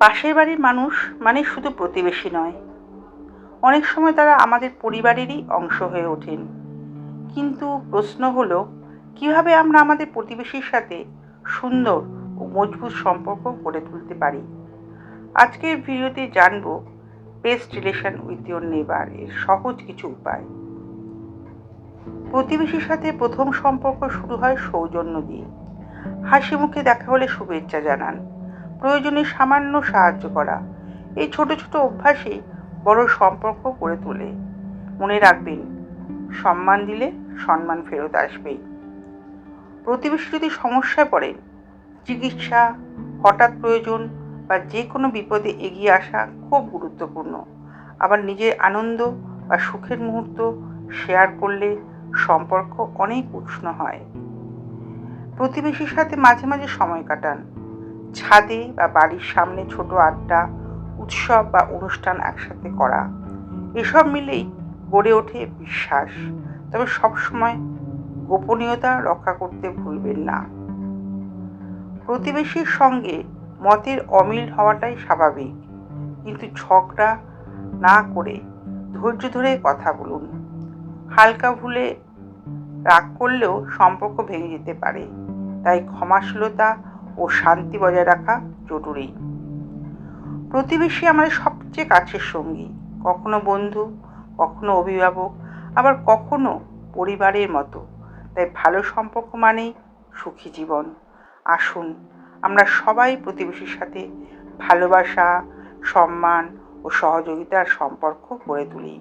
পাশের বাড়ির মানুষ মানে শুধু প্রতিবেশী নয়। অনেক সময় তারা আমাদের পরিবারেরই অংশ হয়ে ওঠেন। কিন্তু প্রশ্ন হলো, কীভাবে আমরা আমাদের প্রতিবেশীর সাথে সুন্দর ও মজবুত সম্পর্ক গড়ে তুলতে পারি? আজকের ভিডিওতে জানব বেস্ট রিলেশন উইথ ইউর নেবার এর সহজ কিছু উপায়। প্রতিবেশীর সাথে প্রথম সম্পর্ক শুরু হয় সৌজন্য দিয়ে। হাসি মুখে দেখা হলে শুভেচ্ছা জানান। প্রয়োজনে সামান্য সাহায্য করা। এই ছোট ছোট অভ্যাসে বড় সম্পর্ক গড়ে তোলে। মনে রাখবেন, সম্মান দিলে সম্মান ফেরত আসবেই প্রতিবেশী যদি সমস্যায় পড়েন, চিকিৎসা, হঠাৎ প্রয়োজন বা যে কোনো বিপদে এগিয়ে আসা খুব গুরুত্বপূর্ণ। আবার নিজের আনন্দ বা সুখের মুহূর্ত শেয়ার করলে সম্পর্ক অনেক উষ্ণ হয়। প্রতিবেশীর সাথে মাঝে মাঝে সময় কাটান। ছাদে বা বাড়ির সামনে ছোট আড্ডা, উৎসব বা অনুষ্ঠান একসাথে করা, এসব মিলেই গড়ে ওঠে বিশ্বাস। তবে সবসময় গোপনীয়তা রক্ষা করতে ভুলবেন না। প্রতিবেশীর সঙ্গে মতের অমিল হওয়াটাই স্বাভাবিক। কিন্তু ঝগড়া না করে ধৈর্য ধরে কথা বলুন। হালকা ভুলে রাগ করলেও সম্পর্ক ভেঙে যেতে পারে। তাই ক্ষমাশীলতা ও শান্তি বজায় রাখা জরুরি। প্রতিবেশী আমাদের সবচেয়ে কাছের সঙ্গী, কখনো বন্ধু, কখনো অভিভাবক, আবার কখনো পরিবারের মতো। তাই ভালো সম্পর্ক মানেই সুখী জীবন। আসুন, আমরা সবাই প্রতিবেশীর সাথে ভালোবাসা, সম্মান ও সহযোগিতার সম্পর্ক গড়ে তুলি।